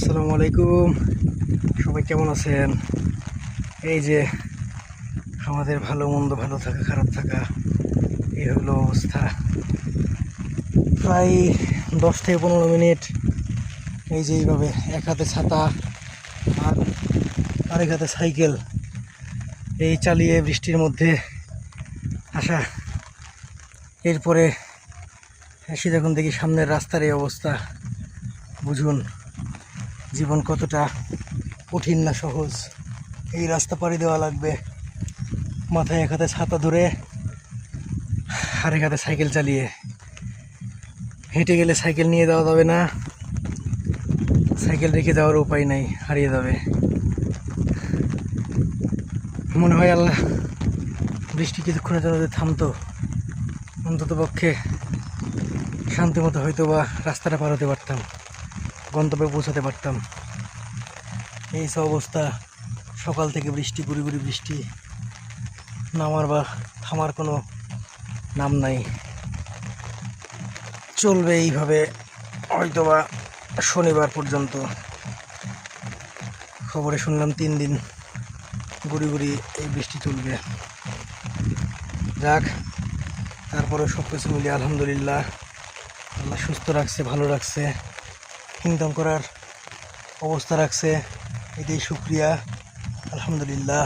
আসসালামু আলাইকুম। সবাই কেমন আছেন? এই যে আমাদের ভালো মন্দ, ভালো থাকা, খারাপ থাকা, এই হলো অবস্থা। প্রায় দশ থেকে পনেরো মিনিট এই যে এইভাবে এক হাতে ছাতা আর আরেক হাতে সাইকেল এই চালিয়ে বৃষ্টির মধ্যে আসা। এরপরে এসে যখন দেখি সামনের রাস্তার এই অবস্থা, বুঝুন। জীবন কতটা কঠিন না সহজ। এই রাস্তা পাড়ি দেওয়া লাগবে। মাথায় এক হাতে ছাতা ধরে, আরেক হাতে সাইকেল চালিয়ে। হেঁটে গেলে সাইকেল নিয়ে যাওয়া যাবে না। সাইকেল রেখে যাওয়ার উপায় নাই, হারিয়ে যাবে। মনে হয় আল্লাহ বৃষ্টি কিছুক্ষণের জন্য থামতো অন্তত পক্ষে শান্তি মতো হয়তো বা রাস্তাটা পার হতে পারতাম। গন্তব্যে পৌঁছাতে পারতাম। এই সব অবস্থা, সকাল থেকে বৃষ্টি, গুড়ি গুড়ি বৃষ্টি, নামার বা থামার কোনো নাম নাই। চলবে এইভাবে হয়তো বা শনিবার পর্যন্ত। খবরে শুনলাম তিন দিন গুড়ি গুড়ি এই বৃষ্টি চলবে। যাক তারপরে সব কিছু মিলিয়ে আলহামদুলিল্লাহ। আল্লাহ সুস্থ রাখছে, ভালো রাখছে। ইনকাম করার অবস্থা রাখছে। এটাই শুক্রিয়া আলহামদুলিল্লাহ।